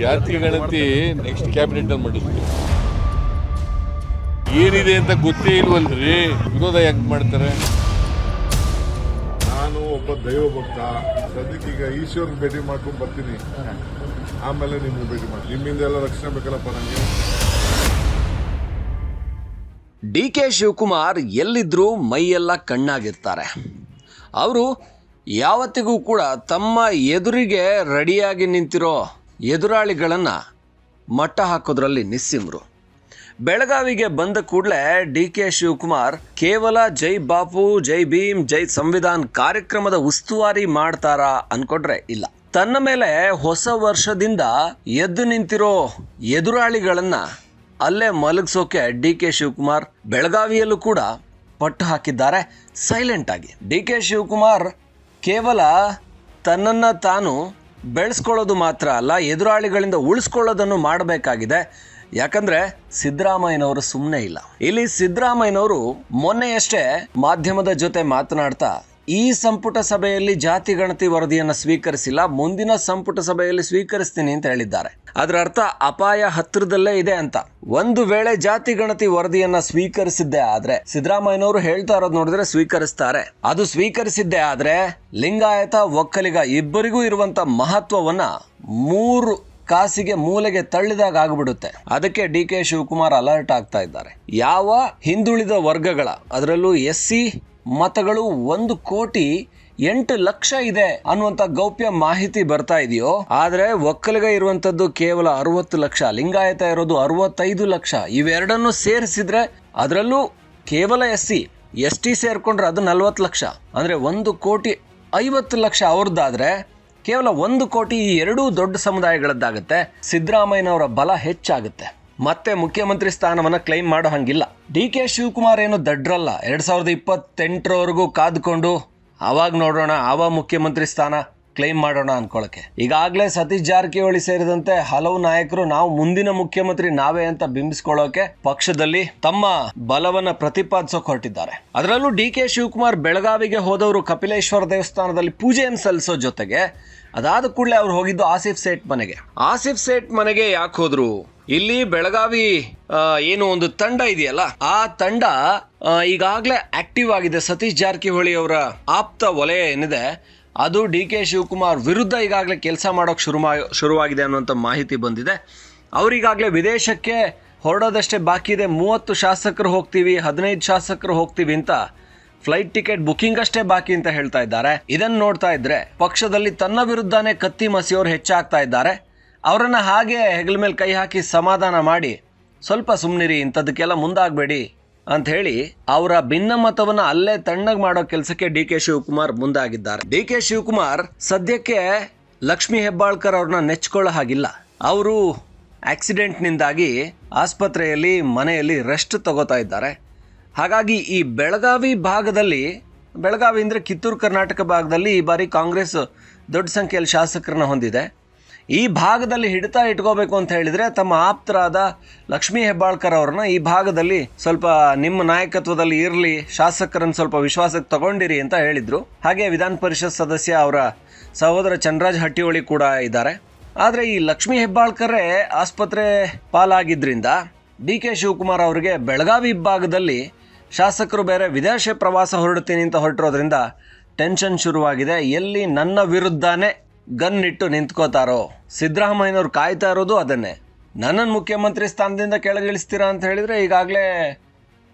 ಜಾತಿ ಗಣತಿ next cabinet ಅಲ್ಲಿ ಮಾಡಿಸ್ತೀವಿ ಏನಿದೆ ಅಂತ ಗೊತ್ತೇ ಇಲ್ವಲ್ರಿ? ವಿರೋಧ ಯಾಕೆ ಮಾಡ್ತಾರೆ? ನಾನು ಒಬ್ಬ ದೈವ ಭಕ್ತ ಸದ್ಯಕ್ಕೀಗ ಈಶ್ವರನ ಭೇಟಿ ಮಾಡ್ಕೊಂಡು ಬರ್ತೀನಿ. ಆಮೇಲೆ ನಿಮ್ಗೆ ಭೇಟಿ ಮಾಡಿ ನಿಮ್ಮಿಂದ ಎಲ್ಲ ರಕ್ಷಣೆ ಬೇಕಲ್ಲಪ್ಪ ನನಗೆ? ಡಿ ಕೆ ಶಿವಕುಮಾರ್ ಎಲ್ಲಿದ್ರೂ ಮೈಯೆಲ್ಲ ಕಣ್ಣಾಗಿರ್ತಾರೆ. ಅವರು ಯಾವತ್ತಿಗೂ ಕೂಡ ತಮ್ಮ ಎದುರಿಗೆ ರೆಡಿಯಾಗಿ ನಿಂತಿರೋ ಎದುರಾಳಿಗಳನ್ನು ಮಟ್ಟ ಹಾಕೋದ್ರಲ್ಲಿ ನಿಸ್ಸಿಮ್ರು. ಬೆಳಗಾವಿಗೆ ಬಂದ ಕೂಡಲೇ ಡಿ ಕೆ ಶಿವಕುಮಾರ್ ಕೇವಲ ಜೈ ಬಾಪು, ಜೈ ಭೀಮ್, ಜೈ ಸಂವಿಧಾನ್ ಕಾರ್ಯಕ್ರಮದ ಉಸ್ತುವಾರಿ ಮಾಡ್ತಾರಾ ಅನ್ಕೊಂಡ್ರೆ ಇಲ್ಲ. ತನ್ನ ಮೇಲೆ ಹೊಸ ವರ್ಷದಿಂದ ಎದ್ದು ನಿಂತಿರೋ ಎದುರಾಳಿಗಳನ್ನ ಅಲ್ಲೇ ಮಲಗಿಸೋಕೆ ಡಿ ಕೆ ಶಿವಕುಮಾರ್ ಬೆಳಗಾವಿಯಲ್ಲೂ ಕೂಡ ಪಟ್ಟು ಹಾಕಿದ್ದಾರೆ ಸೈಲೆಂಟ್ ಆಗಿ. ಡಿ ಕೆ ಶಿವಕುಮಾರ್ ಕೇವಲ ತನ್ನನ್ನು ತಾನು ಬೆಳೆಸ್ಕೊಳ್ಳೋದು ಮಾತ್ರ ಅಲ್ಲ, ಎದುರಾಳಿಗಳಿಂದ ಉಳಿಸ್ಕೊಳ್ಳೋದನ್ನು ಮಾಡಬೇಕಾಗಿದೆ. ಯಾಕಂದ್ರೆ ಸಿದ್ದರಾಮಯ್ಯನವರು ಸುಮ್ಮನೆ ಇಲ್ಲ. ಇಲ್ಲಿ ಸಿದ್ದರಾಮಯ್ಯನವರು ಮೊನ್ನೆಯಷ್ಟೇ ಮಾಧ್ಯಮದ ಜೊತೆ ಮಾತನಾಡ್ತಾ ಈ ಸಂಪುಟ ಸಭೆಯಲ್ಲಿ ಜಾತಿ ಗಣತಿ ವರದಿಯನ್ನು ಸ್ವೀಕರಿಸಿಲ್ಲ. ಮುಂದಿನ ಸಂಪುಟ ಸಭೆಯಲ್ಲಿ ಸ್ವೀಕರಿಸ್ತೀನಿ ಅಂತ ಹೇಳಿದ್ದಾರೆ. ಅದರ ಅರ್ಥ ಅಪಾಯ ಹತ್ತಿರದಲ್ಲೇ ಇದೆ ಅಂತ. ಒಂದು ವೇಳೆ ಜಾತಿ ಗಣತಿ ವರದಿಯನ್ನ ಸ್ವೀಕರಿಸಿದ್ದೇ ಆದ್ರೆ, ಸಿದ್ದರಾಮಯ್ಯನವರು ಹೇಳ್ತಾ ಇರೋದು ನೋಡಿದ್ರೆ ಸ್ವೀಕರಿಸ್ತಾರೆ. ಅದು ಸ್ವೀಕರಿಸಿದ್ದೇ ಆದ್ರೆ, ಲಿಂಗಾಯತ ಒಕ್ಕಲಿಗ ಇಬ್ಬರಿಗೂ ಇರುವಂತ ಮಹತ್ವವನ್ನ ಮೂರು ಕಾಸಿಗೆ ಮೂಲೆಗೆ ತಳ್ಳಿದಾಗ ಆಗ್ಬಿಡುತ್ತೆ. ಅದಕ್ಕೆ ಡಿ ಕೆ ಶಿವಕುಮಾರ್ ಅಲರ್ಟ್ ಆಗ್ತಾ ಇದ್ದಾರೆ. ಯಾವ ಹಿಂದುಳಿದ ವರ್ಗಗಳ, ಅದರಲ್ಲೂ ಎಸ್ ಸಿ ಮತಗಳು ಒಂದು ಕೋಟಿ ಎಂಟು ಲಕ್ಷ ಇದೆ ಅನ್ನುವಂತ ಗೌಪ್ಯ ಮಾಹಿತಿ ಬರ್ತಾ ಇದೆಯೋ, ಆದರೆ ಒಕ್ಕಲಿಗ ಇರುವಂತದ್ದು ಕೇವಲ ಅರವತ್ತು ಲಕ್ಷ, ಲಿಂಗಾಯತ ಇರೋದು ಅರವತ್ತೈದು ಲಕ್ಷ, ಇವೆರಡನ್ನು ಸೇರಿಸಿದ್ರೆ ಅದರಲ್ಲೂ ಕೇವಲ ಎಸ್ ಸಿ ಎಸ್ ಟಿ ಸೇರ್ಕೊಂಡ್ರೆ ಅದು ನಲ್ವತ್ತು ಲಕ್ಷ, ಅಂದ್ರೆ ಒಂದು ಕೋಟಿ ಐವತ್ತು ಲಕ್ಷ ಅವ್ರದ್ದಾದರೆ ಕೇವಲ ಒಂದು ಕೋಟಿ ಈ ಎರಡೂ ದೊಡ್ಡ ಸಮುದಾಯಗಳದ್ದಾಗುತ್ತೆ, ಸಿದ್ದರಾಮಯ್ಯನವರ ಬಲ ಹೆಚ್ಚಾಗುತ್ತೆ. ಮತ್ತೆ ಮುಖ್ಯಮಂತ್ರಿ ಸ್ಥಾನವನ್ನ ಕ್ಲೈಮ್ ಮಾಡೋ ಹಂಗಿಲ್ಲ. ಡಿ ಕೆ ಶಿವಕುಮಾರ್ ಏನು ದಡ್ರಲ್ಲ. ಎರಡು ಸಾವಿರದ ಇಪ್ಪತ್ತೆಂಟರವರೆಗೂ ಕಾದ್ಕೊಂಡು ಅವಾಗ ನೋಡೋಣ ಆವ ಮುಖ್ಯಮಂತ್ರಿ ಸ್ಥಾನ ಕ್ಲೈಮ್ ಮಾಡೋಣ ಅನ್ಕೊಳಕ್ಕೆ. ಈಗಾಗಲೇ ಸತೀಶ್ ಜಾರಕಿಹೊಳಿ ಸೇರಿದಂತೆ ಹಲವು ನಾಯಕರು ನಾವು ಮುಂದಿನ ಮುಖ್ಯಮಂತ್ರಿ ನಾವೇ ಅಂತ ಬಿಂಬಿಸ್ಕೊಳ್ಳೋಕೆ ಪಕ್ಷದಲ್ಲಿ ತಮ್ಮ ಬಲವನ್ನ ಪ್ರತಿಪಾದಿಸೋಕೆ ಹೊರಟಿದ್ದಾರೆ. ಅದರಲ್ಲೂ ಡಿ ಕೆ ಶಿವಕುಮಾರ್ ಬೆಳಗಾವಿಗೆ ಹೋದವರು ಕಪಿಲೇಶ್ವರ ದೇವಸ್ಥಾನದಲ್ಲಿ ಪೂಜೆಯನ್ನು ಸಲ್ಲಿಸೋ ಜೊತೆಗೆ ಅದಾದ ಕೂಡಲೇ ಅವ್ರು ಹೋಗಿದ್ದು ಆಸಿಫ್ ಸೇಠ್ ಮನೆಗೆ. ಆಸಿಫ್ ಸೇಠ್ ಮನೆಗೆ ಯಾಕೆ ಹೋದ್ರು? ಇಲ್ಲಿ ಬೆಳಗಾವಿ ಏನು ಒಂದು ತಂಡ ಇದೆಯಲ್ಲ, ಆ ತಂಡ ಈಗಾಗಲೇ ಆಕ್ಟಿವ್ ಆಗಿದೆ. ಸತೀಶ್ ಜಾರಕಿಹೊಳಿ ಅವರ ಆಪ್ತ ವಲಯ ಏನಿದೆ, ಅದು ಡಿ ಕೆ ಶಿವಕುಮಾರ್ ವಿರುದ್ಧ ಈಗಾಗಲೇ ಕೆಲಸ ಮಾಡೋಕೆ ಶುರು ಶುರುವಾಗಿದೆ ಅನ್ನುವಂಥ ಮಾಹಿತಿ ಬಂದಿದೆ. ಅವರಿಗಾಗಲೇ ವಿದೇಶಕ್ಕೆ ಹೊರಡೋದಷ್ಟೇ ಬಾಕಿ ಇದೆ. ಮೂವತ್ತು ಶಾಸಕರು ಹೋಗ್ತೀವಿ, ಹದಿನೈದು ಶಾಸಕರು ಹೋಗ್ತೀವಿ ಅಂತ ಫ್ಲೈಟ್ ಟಿಕೆಟ್ ಬುಕಿಂಗ್ ಅಷ್ಟೇ ಬಾಕಿ ಅಂತ ಹೇಳ್ತಾ ಇದ್ದಾರೆ. ಇದನ್ನು ನೋಡ್ತಾ ಇದ್ರೆ ಪಕ್ಷದಲ್ಲಿ ತನ್ನ ವಿರುದ್ಧನೇ ಕತ್ತಿ ಮಸಿಯವರು ಹೆಚ್ಚಾಗ್ತಾ ಇದ್ದಾರೆ. ಅವರನ್ನ ಹಾಗೆ ಹೆಗಲ ಮೇಲೆ ಕೈ ಹಾಕಿ ಸಮಾಧಾನ ಮಾಡಿ, ಸ್ವಲ್ಪ ಸುಮ್ಮನಿರಿ ಇಂಥದಕ್ಕೆಲ್ಲ ಮುಂದಾಗಬೇಡಿ ಅಂತ ಹೇಳಿ ಅವರ ಭಿನ್ನಮತವನ್ನ ಅಲ್ಲೇ ತಣ್ಣಗೆ ಮಾಡೋ ಕೆಲಸಕ್ಕೆ ಡಿ ಕೆ ಶಿವಕುಮಾರ್ ಮುಂದಾಗಿದ್ದಾರೆ. ಡಿ ಕೆ ಶಿವಕುಮಾರ್ ಸದ್ಯಕ್ಕೆ ಲಕ್ಷ್ಮಿ ಹೆಬ್ಬಾಳ್ಕರ್ ಅವ್ರನ್ನ ನೆಚ್ಕೊಳ್ಳೋ ಹಾಗಿಲ್ಲ. ಅವರು ಆಕ್ಸಿಡೆಂಟ್ನಿಂದಾಗಿ ಆಸ್ಪತ್ರೆಯಲ್ಲಿ, ಮನೆಯಲ್ಲಿ ರೆಸ್ಟ್ ತಗೋತಾ ಇದ್ದಾರೆ. ಹಾಗಾಗಿ ಈ ಬೆಳಗಾವಿ ಭಾಗದಲ್ಲಿ, ಬೆಳಗಾವಿ ಅಂದರೆ ಕಿತ್ತೂರು ಕರ್ನಾಟಕ ಭಾಗದಲ್ಲಿ ಈ ಬಾರಿ ಕಾಂಗ್ರೆಸ್ ದೊಡ್ಡ ಸಂಖ್ಯೆಯಲ್ಲಿ ಶಾಸಕರನ್ನ ಹೊಂದಿದೆ. ಈ ಭಾಗದಲ್ಲಿ ಹಿಡಿತಾ ಇಟ್ಕೋಬೇಕು ಅಂತ ಹೇಳಿದರೆ ತಮ್ಮ ಆಪ್ತರಾದ ಲಕ್ಷ್ಮೀ ಹೆಬ್ಬಾಳ್ಕರ್ ಅವ್ರನ್ನ ಈ ಭಾಗದಲ್ಲಿ ಸ್ವಲ್ಪ ನಿಮ್ಮ ನಾಯಕತ್ವದಲ್ಲಿ ಇರಲಿ, ಶಾಸಕರನ್ನು ಸ್ವಲ್ಪ ವಿಶ್ವಾಸಕ್ಕೆ ತಗೊಂಡಿರಿ ಅಂತ ಹೇಳಿದರು. ಹಾಗೆ ವಿಧಾನ ಪರಿಷತ್ ಸದಸ್ಯ ಅವರ ಸಹೋದರ ಚಂದ್ರರಾಜ್ ಹಟ್ಟಿಹೊಳಿ ಕೂಡ ಇದ್ದಾರೆ. ಆದರೆ ಈ ಲಕ್ಷ್ಮೀ ಹೆಬ್ಬಾಳ್ಕರೇ ಆಸ್ಪತ್ರೆ ಪಾಲಾಗಿದ್ದರಿಂದ ಡಿ ಕೆ ಶಿವಕುಮಾರ್ ಅವರಿಗೆ ಬೆಳಗಾವಿ ಭಾಗದಲ್ಲಿ ಶಾಸಕರು ಬೇರೆ ವಿದೇಶ ಪ್ರವಾಸ ಹೊರಡ್ತೀನಿ ಅಂತ ಹೊರಟಿರೋದ್ರಿಂದ ಟೆನ್ಷನ್ ಶುರುವಾಗಿದೆ. ಎಲ್ಲಿ ನನ್ನ ವಿರುದ್ಧನೇ ಗನ್ ಇಟ್ಟು ನಿಂತ್ಕೋತಾರೋ? ಸಿದ್ದರಾಮಯ್ಯನವ್ರು ಕಾಯ್ತಾ ಇರೋದು ಅದನ್ನೇ. ನನ್ನನ್ನು ಮುಖ್ಯಮಂತ್ರಿ ಸ್ಥಾನದಿಂದ ಕೆಳಗಿಳಿಸ್ತೀರಾ ಅಂತ ಹೇಳಿದರೆ ಈಗಾಗಲೇ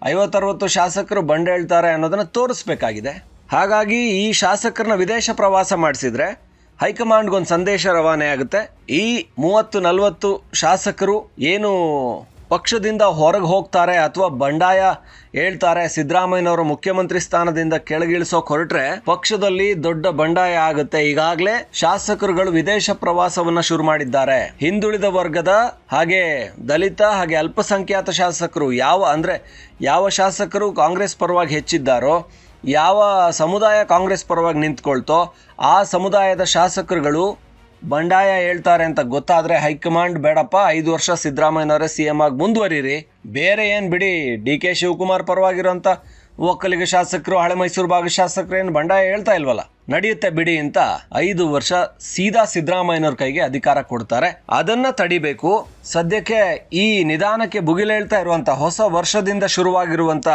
ಐವತ್ತರವತ್ತು ಶಾಸಕರು ಬಂಡೆ ಹೇಳ್ತಾರೆ ಅನ್ನೋದನ್ನು ತೋರಿಸ್ಬೇಕಾಗಿದೆ. ಹಾಗಾಗಿ ಈ ಶಾಸಕರನ್ನ ವಿದೇಶ ಪ್ರವಾಸ ಮಾಡಿಸಿದ್ರೆ ಹೈಕಮಾಂಡ್ಗೊಂದು ಸಂದೇಶ ರವಾನೆ ಆಗುತ್ತೆ. ಈ ಮೂವತ್ತು ನಲವತ್ತು ಶಾಸಕರು ಏನು ಪಕ್ಷದಿಂದ ಹೊರಗೆ ಹೋಗ್ತಾರೆ ಅಥವಾ ಬಂಡಾಯ ಹೇಳ್ತಾರೆ ಸಿದ್ದರಾಮಯ್ಯನವರು ಮುಖ್ಯಮಂತ್ರಿ ಸ್ಥಾನದಿಂದ ಕೆಳಗಿಳಿಸೋಕೆ ಹೊರಟ್ರೆ ಪಕ್ಷದಲ್ಲಿ ದೊಡ್ಡ ಬಂಡಾಯ ಆಗುತ್ತೆ. ಈಗಾಗಲೇ ಶಾಸಕರುಗಳು ವಿದೇಶ ಪ್ರವಾಸವನ್ನ ಶುರು ಮಾಡಿದ್ದಾರೆ. ಹಿಂದುಳಿದ ವರ್ಗದ ಹಾಗೆ ದಲಿತ ಹಾಗೆ ಅಲ್ಪಸಂಖ್ಯಾತ ಶಾಸಕರು ಯಾವ ಅಂದ್ರೆ ಯಾವ ಶಾಸಕರು ಕಾಂಗ್ರೆಸ್ ಪರವಾಗಿ ಹೆಚ್ಚಿದ್ದಾರೋ, ಯಾವ ಸಮುದಾಯ ಕಾಂಗ್ರೆಸ್ ಪರವಾಗಿ ನಿಂತ್ಕೊಳ್ತೋ ಆ ಸಮುದಾಯದ ಶಾಸಕರುಗಳು ಬಂಡಾಯ ಹೇಳ್ತಾರೆ ಅಂತ ಗೊತ್ತಾದ್ರೆ ಹೈಕಮಾಂಡ್ ಬೇಡಪ್ಪ, ಐದು ವರ್ಷ ಸಿದ್ದರಾಮಯ್ಯನವರೇ ಸಿ ಎಂ ಆಗಿ ಮುಂದುವರಿರಿ. ಬೇರೆ ಏನು ಬಿಡಿ, ಡಿ ಕೆ ಶಿವಕುಮಾರ್ ಪರವಾಗಿರೋಂಥ ಒಕ್ಕಲಿಗ ಶಾಸಕರು, ಹಳೆ ಮೈಸೂರು ಭಾಗ ಶಾಸಕರು ಏನು ಬಂಡಾಯ ಹೇಳ್ತಾ ಇಲ್ವಲ್ಲ? ನಡೆಯುತ್ತೆ ಬಿಡಿ ಅಂತ ಐದು ವರ್ಷ ಸೀದಾ ಸಿದ್ದರಾಮಯ್ಯನವ್ರ ಕೈಗೆ ಅಧಿಕಾರ ಕೊಡ್ತಾರೆ. ಅದನ್ನ ತಡಿಬೇಕು. ಸದ್ಯಕ್ಕೆ ಈ ನಿಧಾನಕ್ಕೆ ಬುಗಿಲೇಳ್ತಾ ಇರುವಂತ ಹೊಸ ವರ್ಷದಿಂದ ಶುರುವಾಗಿರುವಂತ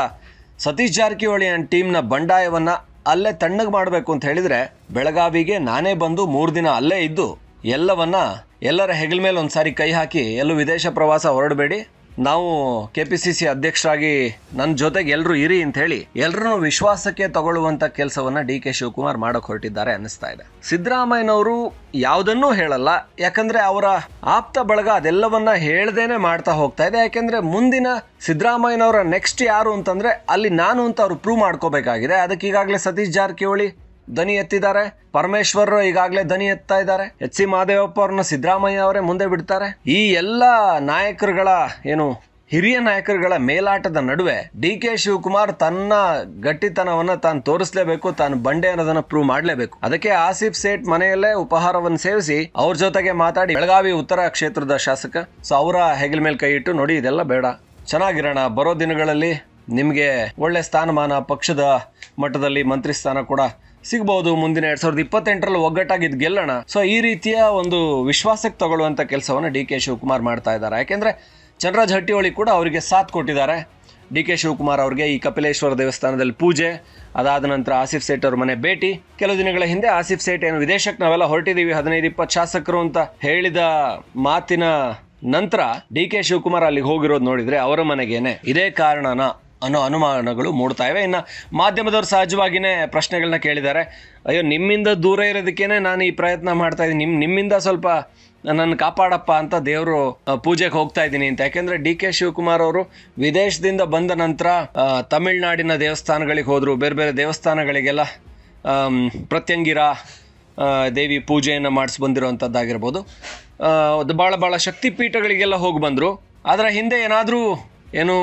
ಸತೀಶ್ ಜಾರಕಿಹೊಳಿ ಅಂಡ್ ಟೀಮ್ನ ಬಂಡಾಯವನ್ನ ಅಲ್ಲೇ ತಣ್ಣಗೆ ಮಾಡಬೇಕು ಅಂತ ಹೇಳಿದರೆ ಬೆಳಗಾವಿಗೆ ನಾನೇ ಬಂದು ಮೂರು ದಿನ ಅಲ್ಲೇ ಇದ್ದು ಎಲ್ಲವನ್ನ ಎಲ್ಲರ ಹೆಗಲ ಮೇಲೆ ಒಂದು ಸಾರಿ ಕೈ ಹಾಕಿ ಎಲ್ಲೂ ವಿದೇಶ ಪ್ರವಾಸ ಹೊರಡಬೇಡಿ. ನಾವು ಕೆ ಪಿ ಸಿ ಸಿ ಅಧ್ಯಕ್ಷರಾಗಿ ನನ್ನ ಜೊತೆಗೆ ಎಲ್ಲರೂ ಇರಿ ಅಂತ ಹೇಳಿ ಎಲ್ಲರನ್ನೂ ವಿಶ್ವಾಸಕ್ಕೆ ತಗೊಳ್ಳುವಂತ ಕೆಲಸವನ್ನ ಡಿ ಕೆ ಶಿವಕುಮಾರ್ ಮಾಡಕ್ ಹೊರಟಿದ್ದಾರೆ ಅನ್ನಿಸ್ತಾ ಇದೆ. ಸಿದ್ದರಾಮಯ್ಯನವರು ಯಾವುದನ್ನೂ ಹೇಳಲ್ಲ, ಯಾಕಂದ್ರೆ ಅವರ ಆಪ್ತ ಬಳಗ ಅದೆಲ್ಲವನ್ನ ಹೇಳ್ದೇನೆ ಮಾಡ್ತಾ ಹೋಗ್ತಾ ಇದೆ. ಯಾಕೆಂದರೆ ಮುಂದಿನ ಸಿದ್ದರಾಮಯ್ಯನವರ ನೆಕ್ಸ್ಟ್ ಯಾರು ಅಂತಂದ್ರೆ ಅಲ್ಲಿ ನಾನು ಅಂತ ಅವರು ಪ್ರೂವ್ ಮಾಡ್ಕೋಬೇಕಾಗಿದೆ. ಅದಕ್ಕೆ ಈಗಾಗಲೇ ಸತೀಶ್ ಜಾರಕಿಹೊಳಿ ದನಿ ಎತ್ತಿದ್ದಾರೆ. ಪರಮೇಶ್ವರ್ ಈಗಾಗಲೇ ದನಿ ಎತ್ತಾ ಇದ್ದಾರೆ. ಎಚ್ ಸಿ ಮಹದೇವಪ್ಪ ಅವ್ರನ್ನ ಸಿದ್ದರಾಮಯ್ಯ ಅವರೇ ಮುಂದೆ ಬಿಡ್ತಾರೆ. ಈ ಎಲ್ಲ ನಾಯಕರುಗಳ, ಏನು, ಹಿರಿಯ ನಾಯಕರುಗಳ ಮೇಲಾಟದ ನಡುವೆ ಡಿ ಕೆ ಶಿವಕುಮಾರ್ ತನ್ನ ಗಟ್ಟಿತನವನ್ನ ತಾನು ತೋರಿಸಲೇಬೇಕು, ತಾನು ಬಂಡೆ ಅನ್ನೋದನ್ನ ಪ್ರೂವ್ ಮಾಡಲೇಬೇಕು. ಅದಕ್ಕೆ ಆಸಿಫ್ ಸೇಠ್ ಮನೆಯಲ್ಲೇ ಉಪಹಾರವನ್ನು ಸೇವಿಸಿ ಅವ್ರ ಜೊತೆಗೆ ಮಾತಾಡಿ ಬೆಳಗಾವಿ ಉತ್ತರ ಕ್ಷೇತ್ರದ ಶಾಸಕ. ಸೊ ಅವರ ಹೆಗಲ ಮೇಲೆ ಕೈ ಇಟ್ಟು, ನೋಡಿ, ಇದೆಲ್ಲ ಬೇಡ. ಚೆನ್ನಾಗಿರೋಣ. ಬರೋ ದಿನಗಳಲ್ಲಿ ನಿಮಗೆ ಒಳ್ಳೆ ಸ್ಥಾನಮಾನ, ಪಕ್ಷದ ಮಟ್ಟದಲ್ಲಿ ಮಂತ್ರಿ ಸ್ಥಾನ ಕೂಡ ಸಿಗ್ಬಹುದು ಮುಂದಿನ ಎರಡ್ ಸಾವಿರದ ಇಪ್ಪತ್ತೆಂಟರಲ್ಲಿ ಒಗ್ಗಟ್ಟಾಗಿದ್ದು ಗೆಲ್ಲೋಣ. ಸೊ ಈ ರೀತಿಯ ಒಂದು ವಿಶ್ವಾಸಕ್ಕೆ ತಗೊಳ್ಳುವಂತ ಕೆಲಸವನ್ನು ಡಿ ಕೆ ಶಿವಕುಮಾರ್ ಮಾಡ್ತಾ ಇದ್ದಾರೆ. ಯಾಕೆಂದ್ರೆ ಚಂದ್ರರಾಜ್ ಹಟ್ಟಿಹೊಳಿ ಕೂಡ ಅವರಿಗೆ ಸಾಥ್ ಕೊಟ್ಟಿದ್ದಾರೆ. ಡಿ ಕೆ ಶಿವಕುಮಾರ್ ಅವರಿಗೆ ಈ ಕಪಿಲೇಶ್ವರ ದೇವಸ್ಥಾನದಲ್ಲಿ ಪೂಜೆ, ಅದಾದ ನಂತರ ಆಸಿಫ್ ಸೇಠ್ ಅವ್ರ ಮನೆ ಭೇಟಿ. ಕೆಲವು ದಿನಗಳ ಹಿಂದೆ ಆಸಿಫ್ ಸೇಠ್ ಏನು ವಿದೇಶಕ್ಕೆ ನಾವೆಲ್ಲ ಹೊರಟಿದ್ದೀವಿ, ಹದಿನೈದು, ಇಪ್ಪತ್ತು ಶಾಸಕರು ಅಂತ ಹೇಳಿದ ಮಾತಿನ ನಂತರ ಡಿ ಕೆ ಶಿವಕುಮಾರ್ ಅಲ್ಲಿಗೆ ಹೋಗಿರೋದು ನೋಡಿದ್ರೆ ಅವರ ಮನೆಗೇನೆ. ಇದೇ ಕಾರಣನ ಅನ್ನೋ ಅನುಮಾನಗಳು ಮೂಡ್ತಾ ಇವೆ. ಇನ್ನು ಮಾಧ್ಯಮದವರು ಸಹಜವಾಗಿಯೇ ಪ್ರಶ್ನೆಗಳನ್ನ ಕೇಳಿದ್ದಾರೆ. ಅಯ್ಯೋ, ನಿಮ್ಮಿಂದ ದೂರ ಇರೋದಕ್ಕೇನೆ ನಾನು ಈ ಪ್ರಯತ್ನ ಮಾಡ್ತಾ ಇದ್ದೀನಿ. ನಿಮ್ಮ ನಿಮ್ಮಿಂದ ಸ್ವಲ್ಪ ನನ್ನ ಕಾಪಾಡಪ್ಪ ಅಂತ ದೇವರು ಪೂಜೆಗೆ ಹೋಗ್ತಾ ಇದ್ದೀನಿ ಅಂತ. ಯಾಕೆಂದ್ರೆ ಡಿ ಕೆ ಶಿವಕುಮಾರ್ ಅವರು ವಿದೇಶದಿಂದ ಬಂದ ನಂತರ ತಮಿಳ್ನಾಡಿನ ದೇವಸ್ಥಾನಗಳಿಗೆ ಹೋದರು. ಬೇರೆ ಬೇರೆ ದೇವಸ್ಥಾನಗಳಿಗೆಲ್ಲ ಪ್ರತ್ಯಂಗಿರ ದೇವಿ ಪೂಜೆಯನ್ನು ಮಾಡಿಸಿ ಬಂದಿರುವಂಥದ್ದಾಗಿರ್ಬೋದು ಅದು ಭಾಳ ಭಾಳ ಶಕ್ತಿಪೀಠಗಳಿಗೆಲ್ಲ ಹೋಗಿ ಬಂದರು. ಅದರ ಹಿಂದೆ ಏನಾದರೂ ಏನು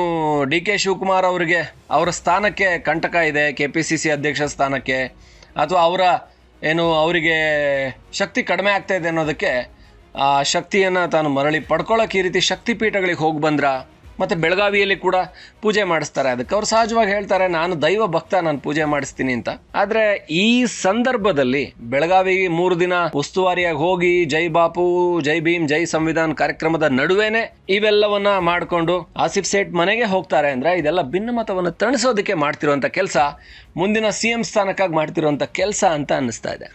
ಡಿ ಕೆ ಶಿವಕುಮಾರ್ ಅವರಿಗೆ ಅವರ ಸ್ಥಾನಕ್ಕೆ ಕಂಟಕ ಇದೆ ಕೆ ಪಿ ಸಿ ಸಿ ಅಧ್ಯಕ್ಷ ಸ್ಥಾನಕ್ಕೆ. ಅಥವಾ ಅವರ ಏನು ಅವರಿಗೆ ಶಕ್ತಿ ಕಡಿಮೆ ಆಗ್ತಾ ಇದೆ ಅನ್ನೋದಕ್ಕೆ ಆ ಶಕ್ತಿಯನ್ನು ತಾನು ಮರಳಿ ಪಡ್ಕೊಳ್ಳೋಕೆ ಈ ರೀತಿ ಶಕ್ತಿಪೀಠಗಳಿಗೆ ಹೋಗಿ ಬಂದ್ರ? ಮತ್ತು ಬೆಳಗಾವಿಯಲ್ಲಿ ಕೂಡ ಪೂಜೆ ಮಾಡಿಸ್ತಾರೆ ಅದಕ್ಕೆ. ಅವ್ರು ಸಹಜವಾಗಿ ಹೇಳ್ತಾರೆ, ನಾನು ದೈವ ಭಕ್ತ, ನಾನು ಪೂಜೆ ಮಾಡಿಸ್ತೀನಿ ಅಂತ. ಆದರೆ ಈ ಸಂದರ್ಭದಲ್ಲಿ ಬೆಳಗಾವಿ ಮೂರು ದಿನ ಉಸ್ತುವಾರಿಯಾಗಿ ಹೋಗಿ, ಜೈ ಬಾಪು, ಜೈ ಭೀಮ್, ಜೈ ಸಂವಿಧಾನ್ ಕಾರ್ಯಕ್ರಮದ ನಡುವೆನೆ ಇವೆಲ್ಲವನ್ನ ಮಾಡಿಕೊಂಡು ಆಸಿಫ್ ಸೇಠ್ ಮನೆಗೆ ಹೋಗ್ತಾರೆ ಅಂದರೆ ಇದೆಲ್ಲ ಭಿನ್ನಮತವನ್ನು ತಣಿಸೋದಕ್ಕೆ ಮಾಡ್ತಿರುವಂಥ ಕೆಲಸ, ಮುಂದಿನ ಸಿ ಎಂ ಸ್ಥಾನಕ್ಕಾಗಿ ಮಾಡ್ತಿರುವಂಥ ಕೆಲಸ ಅಂತ ಅನ್ನಿಸ್ತಾ ಇದೆ.